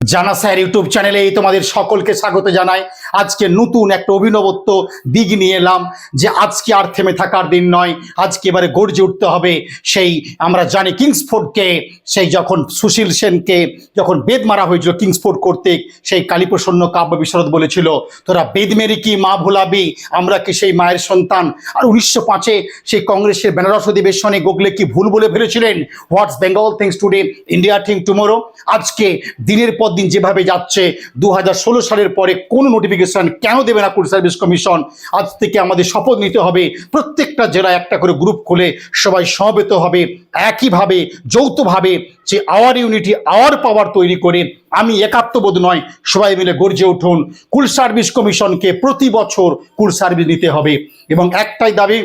জানা sir YouTube চ্যানেলে তোমাদের সকলকে স্বাগত জানাই। আজকে নতুন একটা অভিনবত্ব দিক নিয়ে এলাম যে আজকে আর থেমে থাকার দিন নয়, আজকে এবারে গর্জে উঠতে হবে সেই আমরা জানি কিংসফোর্ডকে, সেই যখন সুশীল সেনকে, যখন বেদ মারা হয়েছিল কিংসফোর্ড কর্তৃক, সেই কালীপ্রসন্ন কাব্য বিশরদ বলেছিল, তোরা বেদ মেরে কি, মা ভোলাবি? আমরা কি সেই মায়ের সন্তান? আর উনিশশো পাঁচে সেই কংগ্রেসের বেনারস অধিবেশনে গোগলে কি ভুল বলে ফেলেছিলেন? What's Bengal thinks today India think tomorrow আজকে দিনের পর দিন যেভাবে যাচ্ছে দু হাজার ষোলো সালের পরে কোনো নোটিফিকেশন কেন দেবে না পুলিশ সার্ভিস কমিশন আজ থেকে আমাদের শপথ নিতে হবে। প্রত্যেকটা জেলায় একটা করে গ্রুপ খুলে সবাই সমবেত হবে। একইভাবে, যৌথভাবে যে আওয়ার ইউনিটি আওয়ার পাওয়ার তৈরি করে আমি একাত্মবোধ নয়, সবাই মিলে গর্জে উঠুন। কুল সার্ভিস কমিশনকে প্রতি বছর কুল সার্ভিস নিতে হবে। এবং একটাই দাবি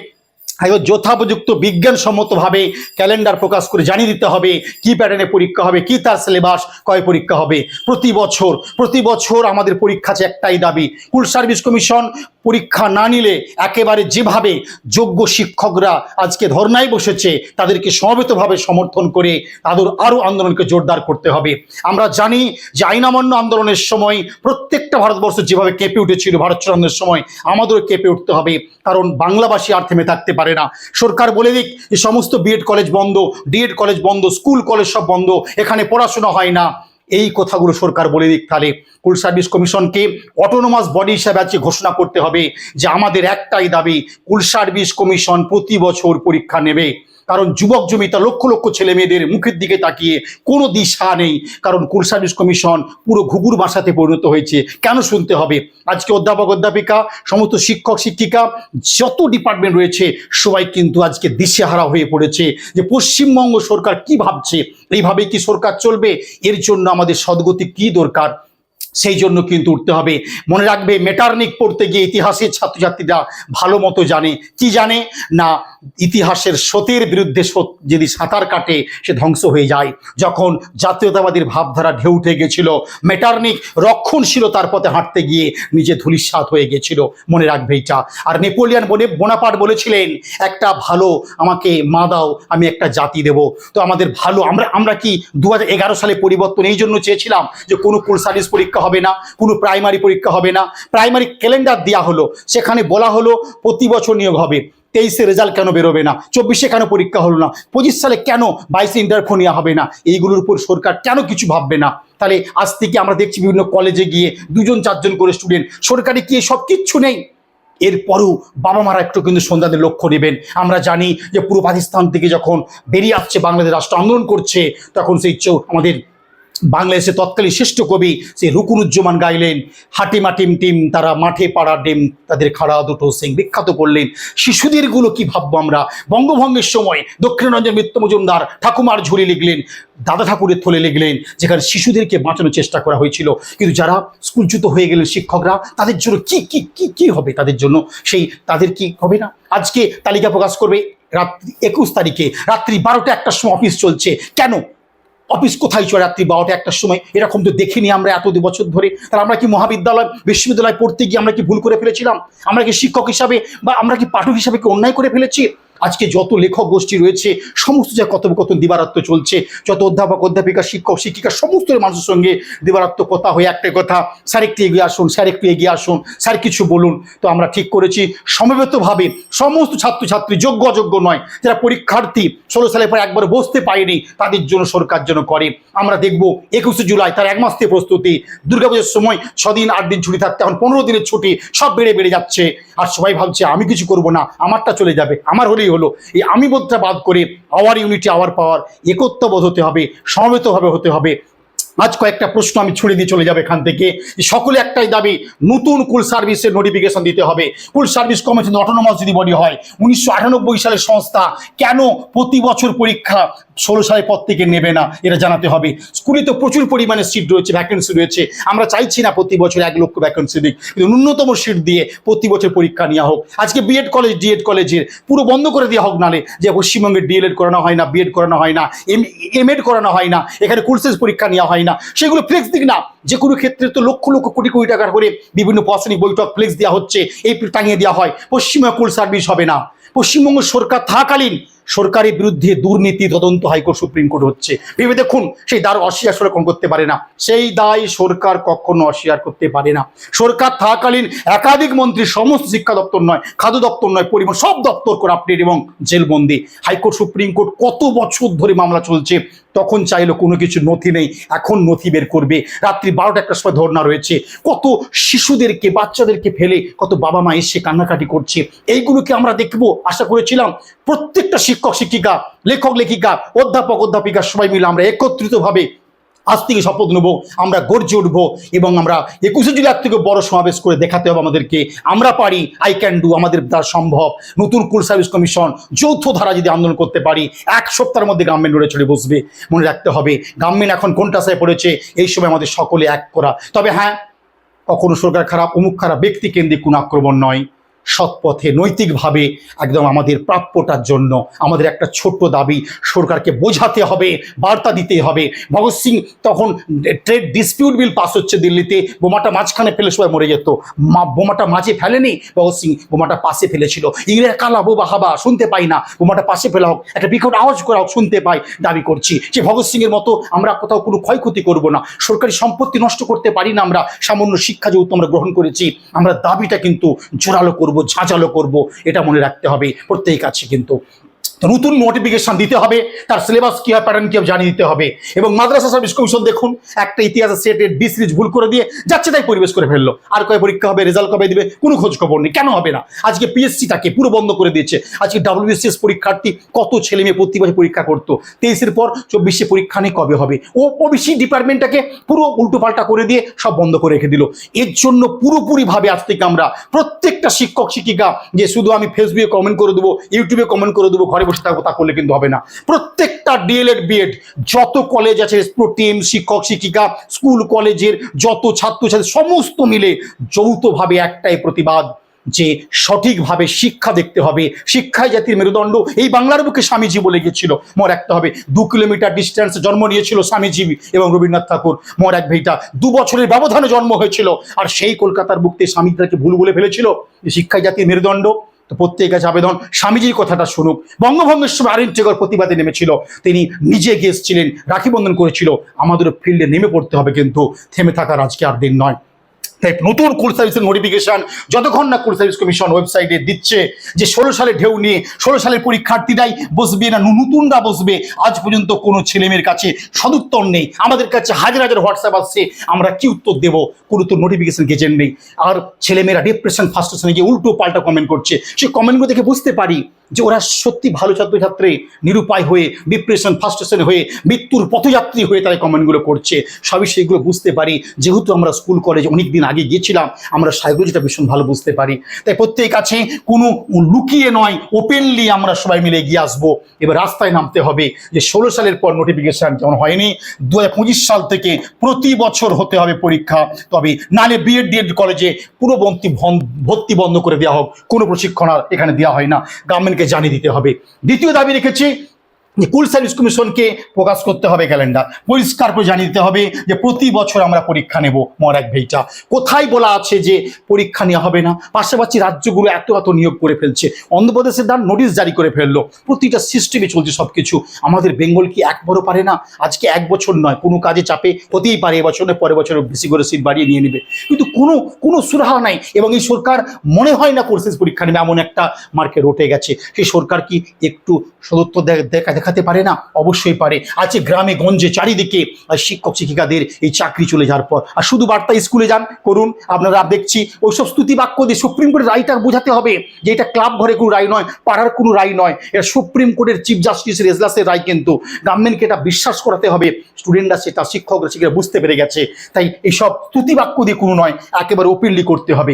এবং যথোপযুক্ত বিজ্ঞানসম্মতভাবে ক্যালেন্ডার প্রকাশ করে জানিয়ে দিতে হবে, কি প্যাটার্নে পরীক্ষা হবে, কি তার সিলেবাস কয় পরীক্ষা হবে। প্রতি বছর প্রতি বছর আমাদের পরীক্ষা আছে একটাই দাবি স্কুল সার্ভিস কমিশন পরীক্ষা না নিলে একেবারে যেভাবে যোগ্য শিক্ষকরা আজকে ধর্নায় বসেছে, তাদেরকে সমবেতভাবে সমর্থন করে তাদের আরও আন্দোলনকে জোরদার করতে হবে। আমরা জানি যে আইনামান্য আন্দোলনের সময় প্রত্যেকটা ভারতবর্ষ যেভাবে কেঁপে উঠেছিল, ভারত সময় আমাদেরও কেঁপে উঠতে হবে, কারণ বাংলাভাষী আর থেমে থাকতে পারে না। সরকার বলে দিক যে সমস্ত বিএড কলেজ বন্ধ ডিএড কলেজ বন্ধ স্কুল কলেজ সব বন্ধ, এখানে পড়াশোনা হয় না। এই কথাগুলো সরকার বলে দিক তাহলে। স্কুল সার্ভিস কমিশনকে অটোনোমাস বডি হিসাবে আজকে ঘোষণা করতে হবে যে আমাদের একটাই দাবি স্কুল সার্ভিস কমিশন প্রতি বছর পরীক্ষা নেবে। কারণ যুবক জমিতা লক্ষ লক্ষ ছেলে মেয়েদের মুখের দিকে তাকিয়ে কোনো দিশা নেই। কারণ কুল সার্ভিস কমিশন পুরো ঘুঘুর বাসাতে পরিণত হয়েছে। কেন শুনতে হবে? আজকে অধ্যাপক, অধ্যাপিকা, সমস্ত শিক্ষক, শিক্ষিকা, যত ডিপার্টমেন্ট রয়েছে, সবাই কিন্তু আজকে দিশেহারা হয়ে পড়েছে যে পশ্চিমবঙ্গ সরকার কি ভাবছে? এইভাবেই কি সরকার চলবে? এর জন্য আমাদের সদ্গতি কি দরকার? সেই জন্য কিন্তু উঠতে হবে। মনে রাখবে, মেটার্নিক পড়তে গিয়ে ইতিহাসের ছাত্রছাত্রীরা ভালো মতো জানে। কি জানে? না, ইতিহাসের স্রোতের বিরুদ্ধে যদি সাঁতার কাটে, সে ধ্বংস হয়ে যায়। যখন জাতীয়তাবাদীর ভাবধারা ঢেউ উঠে গেছিল, মেটার্নিক রক্ষণশীলতার পথে হাঁটতে গিয়ে নিজে ধুলিস্বাদ হয়ে গেছিল। মনে রাখবে এটা। আর নেপোলিয়ান বলে বোনাপাট বলেছিলেন, একটা ভালো আমাকে মা দাও, আমি একটা জাতি দেব। তো আমাদের ভালো, আমরা আমরা কি দু হাজার এগারো সালে পরিবর্তন এই জন্য চেয়েছিলাম যে কোনো কুল সার্ভিস পরীক্ষা হবে না, কোনো প্রাইমারি পরীক্ষা হবে না। প্রাইমারি ক্যালেন্ডার দেওয়া হলো, সেখানে বলা হলো প্রতি বছর নিয়োগ হবে। তেইশে রেজাল্ট কেন বেরোবে না? চব্বিশে কেন পরীক্ষা হলো না? পঁচিশ সালে কেন বাইশে ইন্টারফোন নেওয়া হবে না? এইগুলোর উপর সরকার কেন কিছু ভাববে না? তাহলে আজ থেকে আমরা দেখছি বিভিন্ন কলেজে গিয়ে দুজন, চারজন করে স্টুডেন্ট সরকারি কি সব কিচ্ছু নেই? এরপরও বাবা মারা একটু কিন্তু সন্ধ্যাদের লক্ষ্য নেবেন। আমরা জানি যে পূর্ব পাকিস্তান থেকে যখন বেরিয়ে আসছে বাংলাদেশ, রাষ্ট্র আন্দোলন করছে, তখন সেই আমাদের বাংলাদেশের তৎকালীন শ্রেষ্ঠ কবি সেই রুকুনুজ্জামান গাইলেন। হাটিমা টিম টিম, তারা মাঠে পাড়া ডিম, তাদের খাড়া দুটো সিং বিখ্যাত করলেন। শিশুদেরগুলো কি ভাববো আমরা? বঙ্গভঙ্গের সময় দক্ষিণরঞ্জন মিত্র মজুমদার ঠাকুমার ঝুলি লিখলেন, দাদা ঠাকুরের থলে লিখলেন, যেখানে শিশুদেরকে বাঁচানোর চেষ্টা করা হয়েছিল। কিন্তু যারা স্কুলচ্যুত হয়ে গেলেন শিক্ষকরা, তাদের জন্য কি কি কি কি হবে তাদের জন্য? সেই তাদের কি হবে না? আজকে তালিকা প্রকাশ করবে, রাত্রি একুশ তারিখে, রাত্রি বারোটা একটার সময় অফিস চলছে। কেন? অফিস কোথায় চলে রাত্রি বারোটা একটার সময়? এরকম তো দেখিনি আমরা এত দু বছর ধরে। তাহলে আমরা কি মহাবিদ্যালয়, বিশ্ববিদ্যালয় পড়তে গিয়ে আমরা কি ভুল করে ফেলেছিলাম? আমরা কি শিক্ষক হিসাবে বা আমরা কি পাঠক হিসাবে কি অন্যায় করে ফেলেছি? আজকে যত লেখক গোষ্ঠী রয়েছে, সমস্ত যা কথোপকথন দিবারাত্ম চলছে। যত অধ্যাপক, অধ্যাপিকা, শিক্ষক, শিক্ষিকা, সমস্ত মানুষের সঙ্গে দিবারাত্ম কথা হয়ে একটাই কথা, স্যার, একটু এগিয়ে আসুন, স্যার, একটু এগিয়ে আসুন, স্যার, কিছু বলুন। তো আমরা ঠিক করেছি, সমবেতভাবে সমস্ত ছাত্রছাত্রী যোগ্য অযোগ্য নয়, যারা পরীক্ষার্থী, ষোলো সালের পর একবার বসতে পারেনি, তাদের জন্য সরকার যেন করে। আমরা দেখব, একুশে জুলাই তার এক মাস থেকে প্রস্তুতি। দুর্গাপুজোর সময় ছদিন, আট দিন ছুটি থাকতে, এখন পনেরো দিনের ছুটি, সব বেড়ে বেড়ে যাচ্ছে। আর সবাই ভাবছে, আমি কিছু করব না, আমারটা চলে যাবে, আমার হলেই হলো, এই আমি বোধটা বাদ করে আওয়ার ইউনিটি আওয়ার পাওয়ার একত্রবোধ হতে হবে, সমবেতভাবে হতে হবে। আজ কয়েকটা প্রশ্ন আমি ছুড়ে দিয়ে চলে যাবে এখান থেকে। সকলে একটাই দাবি, নতুন কুল সার্ভিসের নোটিফিকেশন দিতে হবে। কুল সার্ভিস কমিশন অটোনোমাস যদি বডি হয়, উনিশশো আটানব্বই সালের সংস্থা কেন প্রতি বছর পরীক্ষা ষোলো সালের পর থেকে নেবে না? এটা জানাতে হবে। স্কুলে তো প্রচুর পরিমাণে সিট রয়েছে ভ্যাকেন্সি রয়েছে। আমরা চাইছি না প্রতি বছর এক লক্ষ ভ্যাকেন্সি দিক। কিন্তু ন্যূনতম সিট দিয়ে প্রতি বছর পরীক্ষা নেওয়া হোক। আজকে বিএড কলেজ ডিএড কলেজের পুরো বন্ধ করে দেওয়া হোক নালে যে পশ্চিমবঙ্গে ডিএলএড করানো হয় না বিএড করানো হয় না এম এড করানো হয় না, এখানে কোর্সেস পরীক্ষা নেওয়া হয় না। সেগুলো ফ্লেক্স দিক না। যে কোনো ক্ষেত্রে তো লক্ষ লক্ষ কোটি কোটি টাকা করে বিভিন্ন প্রশাসনিক বৈঠক ফ্লেক্স দেওয়া হচ্ছে, এই টাঙিয়ে দেওয়া হয়। পশ্চিমবঙ্গে কোল সার্ভিস হবে না। পশ্চিমবঙ্গ সরকার থাকাকালীন সরকারের বিরুদ্ধে দুর্নীতি তদন্ত হাইকোর্ট, সুপ্রিম কোর্ট হচ্ছে। ভেবে দেখুন, সেই দায় অস্বীকার সরকার করতে পারে না। সেই দায় সরকার কখনো অস্বীকার করতে পারে না। সরকার থাকাকালীন একাধিক মন্ত্রী সমস্ত শিক্ষা দপ্তর নয়, খাদ্য দপ্তর নয়, পরিবহন সব দপ্তর করাপ্টেড এবং জেলবন্দি। হাইকোর্ট, সুপ্রিম কোর্ট কত বছর ধরে মামলা চলছে, তখন চাইলো কোনো কিছু নথি নেই, এখন নথি বের করবে। রাত্রি বারোটা একটার সময় ধর্ণা রয়েছে। কত শিশুদেরকে, বাচ্চাদেরকে ফেলে কত বাবা মা এসে কান্নাকাটি করছে। এইগুলোকে আমরা দেখব, আশা করেছিলাম। প্রত্যেকটা শিক্ষক, শিক্ষিকা, লেখক, লেখিকা, অধ্যাপক, অধ্যাপিকা সবাই মিলে আমরা একত্রিতভাবে আজ থেকে শপথ নেব, আমরা গর্জে উঠব এবং আমরা একুশে জুলাই থেকে বড় সমাবেশ করে দেখাতে হবে আমাদেরকে। আমরা পারি আই ক্যান ডু আমাদের দ্বারা সম্ভব। নতুন কুল সার্ভিস কমিশন যৌথ ধারা যদি আন্দোলন করতে পারি, এক সপ্তাহের মধ্যে গভর্নমেন্ট নড়ে চড়ে বসবে, মনে রাখতে হবে। গভর্নমেন্ট এখন কোনটা সায় পড়েছে, এই সময় আমাদের সকলে এক করা। তবে হ্যাঁ কখনো সরকার খারাপ, অমুক খারাপ, ব্যক্তি কেন্দ্রিক কোনো আক্রমণ নয়। সৎ পথে নৈতিকভাবে একদম আমাদের প্রাপ্যটার জন্য, আমাদের একটা ছোট্ট দাবি সরকারকে বোঝাতে হবে, বার্তা দিতে হবে। ভগৎ সিং তখন ট্রেড ডিসপিউট বিল পাস হচ্ছে দিল্লিতে, বোমাটা মাঝখানে ফেলে সবাই মরে যেত। মা, বোমাটা মাঝে ফেলেনি ভগৎ সিং, বোমাটা পাশে ফেলেছিল। ইংরেজ কালা বোবা হাবা শুনতে পাই না। বোমাটা পাশে ফেলা হোক, একটা বিকট আওয়াজ করা হোক, শুনতে পাই, দাবি করছি। যে ভগৎ সিং এর মতো আমরা কোথাও কোনো ক্ষয়ক্ষতি করব না। সরকারি সম্পত্তি নষ্ট করতে পারি না আমরা। সামান্য শিক্ষা যেহেতু আমরা গ্রহণ করেছি, আমরা দাবিটা কিন্তু জোরালো করব। ঝাঁঝালো করব এটা মনে রাখতে হবে। প্রত্যেক কাছে কিন্তু নতুন নোটিফিকেশন দিতে হবে। তার সিলেবাস কী হয় প্যাটার্ন কী হবে জানিয়ে দিতে হবে। এবং মাদ্রাসা সার্ভিস কমিশন দেখুন, একটা ইতিহাসের সেটের ডি সিরিজ ভুল করে দিয়ে যাচ্ছে তাই পরিবেশ করে ফেলল। আর কয় পরীক্ষা হবে রেজাল্ট কবে দিবে, কোনো খোঁজ খবর নেই। কেন হবে না? আজকে পিএসসিটাকে পুরো বন্ধ করে দিয়েছে। আজকে ডাব্লিউবিসিএস পরীক্ষার্থী কত ছেলে মেয়ে প্রতি বছর পরীক্ষা করতো। তেইশের পর চব্বিশে পরীক্ষা নেই কবে হবে? ও ওবিসি ডিপার্টমেন্টটাকে পুরো উল্টোপাল্টা করে দিয়ে সব বন্ধ করে রেখে দিল। এর জন্য পুরোপুরিভাবে আজ থেকে আমরা প্রত্যেকটা শিক্ষক শিক্ষিকা যে শুধু আমি ফেসবুকে কমেন্ট করে দেবো ইউটিউবে কমেন্ট করে দেবো, ঘরে বসে থাকব তা করলে কিন্তু হবে না। প্রত্যেকটা ডিএলএড বিএড যত কলেজ আছে টিম শিক্ষক, শিক্ষিকা স্কুল কলেজের যত ছাত্রছাত্রী সমস্ত মিলে যৌথভাবে একটাই প্রতিবাদ যে সঠিকভাবে শিক্ষা দেখতে হবে। শিক্ষায় জাতির মেরুদণ্ড। এই বাংলার বুকে স্বামীজি বলে গেছিল মর রাখতে হবে। দু কিলোমিটার ডিস্টেন্স জন্ম নিয়েছিল স্বামীজি এবং রবীন্দ্রনাথ ঠাকুর। মর এক ভাইটা। দু বছরের ব্যবধানে জন্ম হয়েছিল। আর সেই কলকাতার বুকতে স্বামী তাকে ভুল বলে ফেলেছিল যে শিক্ষায় জাতির মেরুদণ্ড। তো প্রত্যেক কাছে আবেদন স্বামীজির কথাটা শুনুক। বঙ্গভঙ্গের সময় আরেন টেগর প্রতিবাদে নেমেছিল। তিনি নিজে গিয়েছিলেন রাখিবন্ধন করেছিল। আমাদের ফিল্ডে নেমে পড়তে হবে কিন্তু, থেমে থাকার আজকে আর দিন নয়। তাই নতুন কুল সার্ভিসের নোটিফিকেশন যতক্ষণ না কুল সার্ভিস কমিশন ওয়েবসাইটে দিচ্ছে যে ষোলো সালে ঢেউ নিয়ে, ষোলো সালের পরীক্ষার্থীরাই বসবে না, নতুনরা বসবে, আজ পর্যন্ত কোনো ছেলেমেয়ের কাছে সদুত্তর নেই। আমাদের কাছে হাজার হাজার হোয়াটসঅ্যাপ আসছে, আমরা কি উত্তর দেবো? কোনো তো নোটিফিকেশন গেজেন নেই। আর ছেলেমেয়েরা ডিপ্রেশন ফার্স্টেশনে গিয়ে উল্টো পাল্টা কমেন্ট করছে। সেই কমেন্টগুলো দেখে বুঝতে পারি। যে ওরা সত্যি ভালো ছাত্রছাত্রী, নিরুপায় হয়ে ডিপ্রেশন ফার্স্টেশন হয়ে, মৃত্যুর পথযাত্রী হয়ে তারা কমেন্টগুলো করছে। সবই সেগুলো বুঝতে পারি। যেহেতু আমরা স্কুল কলেজ অনেক দিন আগে গিয়েছিলাম, আমরা সাইকোলজিটা ভীষণ ভালো বুঝতে পারি। তাই প্রত্যেক আছে, কোনো লুকিয়ে নয় ওপেনলি আমরা সবাই মিলে এগিয়ে আসব। এবার রাস্তায় নামতে হবে যে ষোলো সালের পর নোটিফিকেশান যেমন হয়নি দু হাজার পঁচিশ সাল থেকে প্রতি বছর হতে হবে পরীক্ষা। তবে নালে বিএড ডিএড কলেজে পুরো ভর্তি ভর্তি বন্ধ করে দেওয়া হোক, কোনো প্রশিক্ষণ আর এখানে দেওয়া হয় না। গভর্নমেন্টকে জানিয়ে দিতে হবে। দ্বিতীয় দাবি রেখেছি যে কুল সার্ভিস কমিশনকে প্রকাশ করতে হবে ক্যালেন্ডার। পরিষ্কার করে জানিয়ে দিতে হবে যে প্রতি বছর আমরা পরীক্ষা নেব মরাক ভেইটা। কোথায় বলা আছে যে পরীক্ষা নেওয়া হবে না? পাশাপাশি রাজ্যগুলো এত এত নিয়োগ করে ফেলছে। অন্ধ্রপ্রদেশের দ্বার নোটিশ জারি করে ফেলল। প্রতিটা সিস্টেমে চলছে সব কিছু আমাদের বেঙ্গল কি একবারও পারে না? আজকে এক বছর নয়, কোনো কাজে চাপে হতেই পারে। এবছর পরের বছর বেশি করে সিট বাড়িয়ে নিয়ে নেবে। কিন্তু কোনো কোনো সুরাহা নাই। এবং এই সরকার মনে হয় না কোর্সেস পরীক্ষা নেবে, এমন একটা মার্কে রটে গেছে। সেই সরকার কি একটু সদত্ব দেখা দেখাতে পারে না? অবশ্যই পারে। আছে গ্রামে গঞ্জে চারিদিকে শিক্ষক, শিক্ষিকাদের এই চাকরি চলে যাওয়ার পর। আর শুধু বার্তা স্কুলে যান, করুন। আপনারা দেখছি, ওইসব স্তুতি বাক্য দিয়ে সুপ্রিম কোর্টের রায়টা বোঝাতে হবে যে এটা ক্লাব ঘরে কোনো রায় নয়, পাড়ার কোনো রায় নয়। এটা সুপ্রিম কোর্টের চিফ জাস্টিসের এজলাসের রায় কিন্তু। গভর্নমেন্টকে এটা বিশ্বাস করাতে হবে। স্টুডেন্টরা সেটা, শিক্ষকরা শিক্ষিকা বুঝতে পেরে গেছে। তাই এইসব স্তুতি বাক্য দিয়ে কোনো নয়, একেবারে ওপেনলি করতে হবে।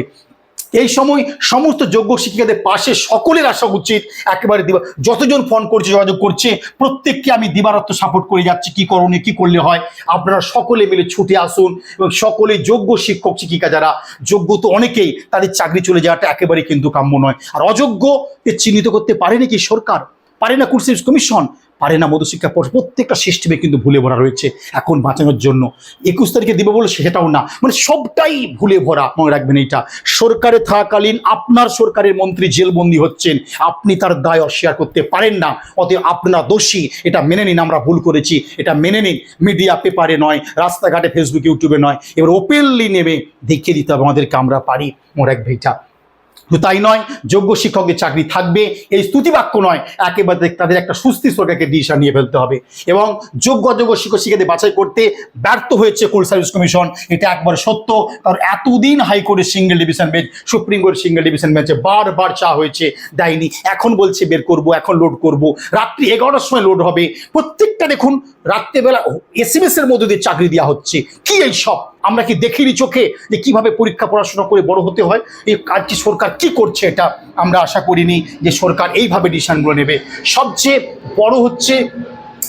এই সময় সমস্ত যোগ্য শিক্ষিকাদের পাশে সকলের আসা উচিত। একেবারে দিবা যতজন ফোন করছে, যোগাযোগ করছে, প্রত্যেককে আমি দিবারত্ব সাপোর্ট করে যাচ্ছি, কি করণীয়, কি করলে হয়। আপনারা সকলে মিলে ছুটে আসুন এবং সকলে যোগ্য শিক্ষক, শিক্ষিকা যারা, যোগ্য তো অনেকেই, তাদের চাকরি চলে যাওয়াটা একেবারে কিন্তু কাম্য নয়। আর অযোগ্যকে চিহ্নিত করতে পারেনি কি সরকার? পারে না কুরসিস কমিশন? পারে না মধুশিক্ষা পর্ষদ প্রত্যেকটা সিস্টেমে কিন্তু ভুলে ভরা রয়েছে। এখন বাঁচানোর জন্য একুশ তারিখে দিব বলে সেটাও না। মানে সবটাই ভুলে ভরা, মনে রাখবেন এইটা। সরকারে থাকাকালীন আপনার সরকারের মন্ত্রী জেলবন্দি হচ্ছেন। আপনি তার দায় অস্বীকার করতে পারেন না। অতএব আপনারা দোষী। এটা মেনে নিন, আমরা ভুল করেছি। এটা মেনে নিন। মিডিয়া পেপারে নয়, রাস্তাঘাটে ফেসবুক, ইউটিউবে নয়। এবার ওপেনলি নেমে দেখিয়ে দিতে হবে আমাদেরকে, আমরা পারি। মোর এক ভাইটা শুধু তাই নয়, যোগ্য শিক্ষকদের চাকরি থাকবে, এই স্তুতিবাক্য নয়, একেবারে তাদের একটা সুস্থির সরকারকে ডিসিশন নিয়ে ফেলতে হবে। এবং যোগ্য অযোগ্য শিক্ষক শিক্ষাদের বাছাই করতে ব্যর্থ হয়েছে কোল সার্ভিস কমিশন, এটা একবারে সত্য, কারণ এতদিন হাইকোর্টের সিঙ্গেল ডিভিশন বেঞ্চ, সুপ্রিম কোর্টের সিঙ্গেল ডিভিশন বেঞ্চে বারবার চা হয়েছে, দেয়নি, এখন বলছে বের করব, এখন লোড করব, রাত্রি এগারোটার সময় লোড হবে, প্রত্যেকটা দেখুন, রাত্রেবেলা এস এর মধ্যে দিয়ে চাকরি দেওয়া হচ্ছে, কি এই সব? আমরা কি দেখিনি চোখে যে কীভাবে পরীক্ষা পড়াশোনা করে বড় হতে হয়? এই কাজটি সরকার কি করছে এটা আমরা আশা করিনি যে সরকার এইভাবে ডিসিশনগুলো নেবে। সবচেয়ে বড় হচ্ছে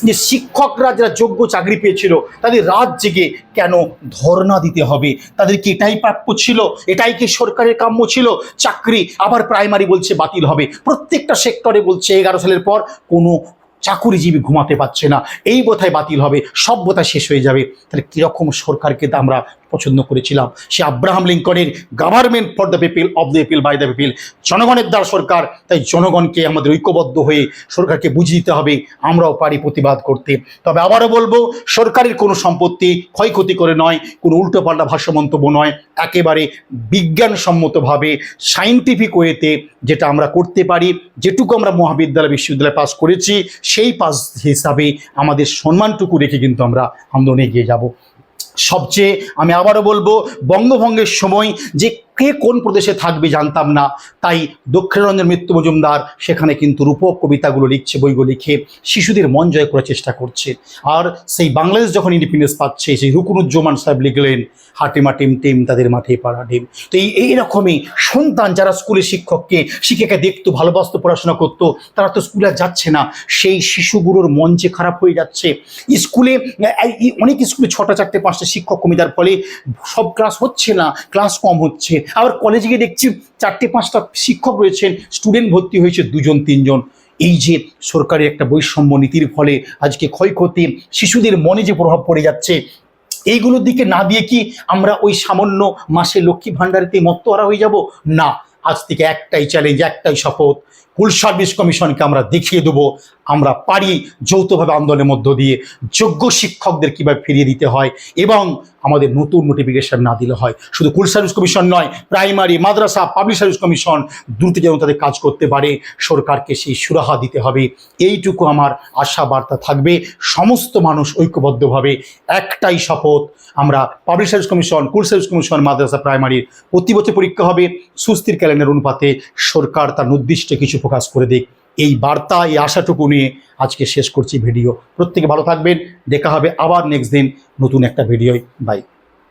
যে শিক্ষকরা যারা যোগ্য চাকরি পেয়েছিল, তাদের রাত জেগে কেন ধর্ণা দিতে হবে? তাদের কি এটাই প্রাপ্য ছিল? এটাই কি সরকারের কাম্য ছিল? চাকরি আবার প্রাইমারি বলছে বাতিল হবে। প্রত্যেকটা সেক্টরে বলছে এগারো সালের পর কোনো চাকুরিজীবী ঘুমাতে পারছে না। এই বোথায় বাতিল হবে, সব বোথায় শেষ হয়ে যাবে। তাহলে কীরকম সরকারকে আমরা পছন্দ করেছিলাম? সে Abraham লিঙ্কনের government for the people of the people by the people জনগণের দ্বারা সরকার, তাই জনগণকে আমাদের ঐক্যবদ্ধ হয়ে সরকারকে বুঝিয়ে দিতে হবে, আমরাও পারি প্রতিবাদ করতে। তবে আবারও বলব, সরকারের কোনো সম্পত্তি ক্ষয়ক্ষতি করে নয়, কোনো উল্টোপাল্টা ভাষ্য মন্তব্য নয়। একেবারে বিজ্ঞানসম্মতভাবে সাইন্টিফিক ওয়েতে যেটা আমরা করতে পারি, যেটুকু আমরা মহাবিদ্যালয়, বিশ্ববিদ্যালয়ে পাস করেছি সেই পাস হিসাবে আমাদের সম্মানটুকু রেখে কিন্তু আমরা আন্দোলনে এগিয়ে যাব। সবচেয়ে আমি আবারও বলব, বঙ্গভঙ্গের সময় যে কে কোন প্রদেশে থাকবে জানতাম না। তাই দক্ষিণরঞ্জন মৃত্যু মজুমদার সেখানে কিন্তু রূপক কবিতাগুলো লিখছে, বইগুলো লিখে শিশুদের মন জয় করার চেষ্টা করছে। আর সেই বাংলাদেশ যখন ইন্ডিপেন্ডেন্স পাচ্ছে, সেই রুকুনুজ্জামান সাহেব লিখলেন হাটিমা টিম টিম, তাদের মাঠে পাড়া ডিম তো এই এইরকমই সন্তান যারা স্কুলে শিক্ষককে শিক্ষিকা দেখতো, ভালোবাসতো, পড়াশোনা করতো, তারা তো স্কুলে যাচ্ছে না। সেই শিশুগুলোর মন যে খারাপ হয়ে যাচ্ছে, স্কুলে অনেক স্কুলে ছটা, চারটে, পাঁচটা শিক্ষক কমে যার ফলে সব ক্লাস হচ্ছে না ক্লাস কম হচ্ছে। আবার কলেজে গিয়ে দেখছি চারটে, পাঁচটা শিক্ষক রয়েছেন স্টুডেন্ট ভর্তি হয়েছে দুজন, তিনজন। এই যে সরকারি একটা বৈষম্য নীতির ফলে আজকে ক্ষয়ক্ষতি, শিশুদের মনে যে প্রভাব পড়ে যাচ্ছে, এইগুলোর দিকে না দিয়ে কি আমরা ওই সামান্য মাসে লক্ষ্মী ভাণ্ডারিতে মত্তহারা হয়ে যাব? না, আজ থেকে একটাই চ্যালেঞ্জ একটাই শপথ। কুল সার্ভিস কমিশনকে আমরা দেখিয়ে দেবো, আমরা পারি যৌথভাবে আন্দোলনের মধ্য দিয়ে যোগ্য শিক্ষকদের কীভাবে ফিরিয়ে দিতে হয় এবং আমাদের নতুন নোটিফিকেশন না দিলে হয়। শুধু কুল সার্ভিস কমিশন নয়, প্রাইমারি, মাদ্রাসা পাবলিক সার্ভিস কমিশন দ্রুত যেন তাদের কাজ করতে পারে, সরকারকে সেই সুরাহা দিতে হবে। এইটুকু আমার আশা বার্তা থাকবে। সমস্ত মানুষ ঐক্যবদ্ধভাবে একটাই শপথ, আমরা public service commission school service commission, মাদ্রাসা, প্রাইমারির প্রতি বছর পরীক্ষা হবে। সুস্থির ক্যালেন্ডার অনুপাতে সরকার তার নির্দিষ্ট কিছু প্রকাশ করে দিক। এই বার্তা, এই আশাটুকু নিয়ে আজকে শেষ করছি ভিডিও। প্রত্যেকে ভালো থাকবেন। দেখা হবে আবার নেক্সট দিন নতুন একটা ভিডিওয়। বাই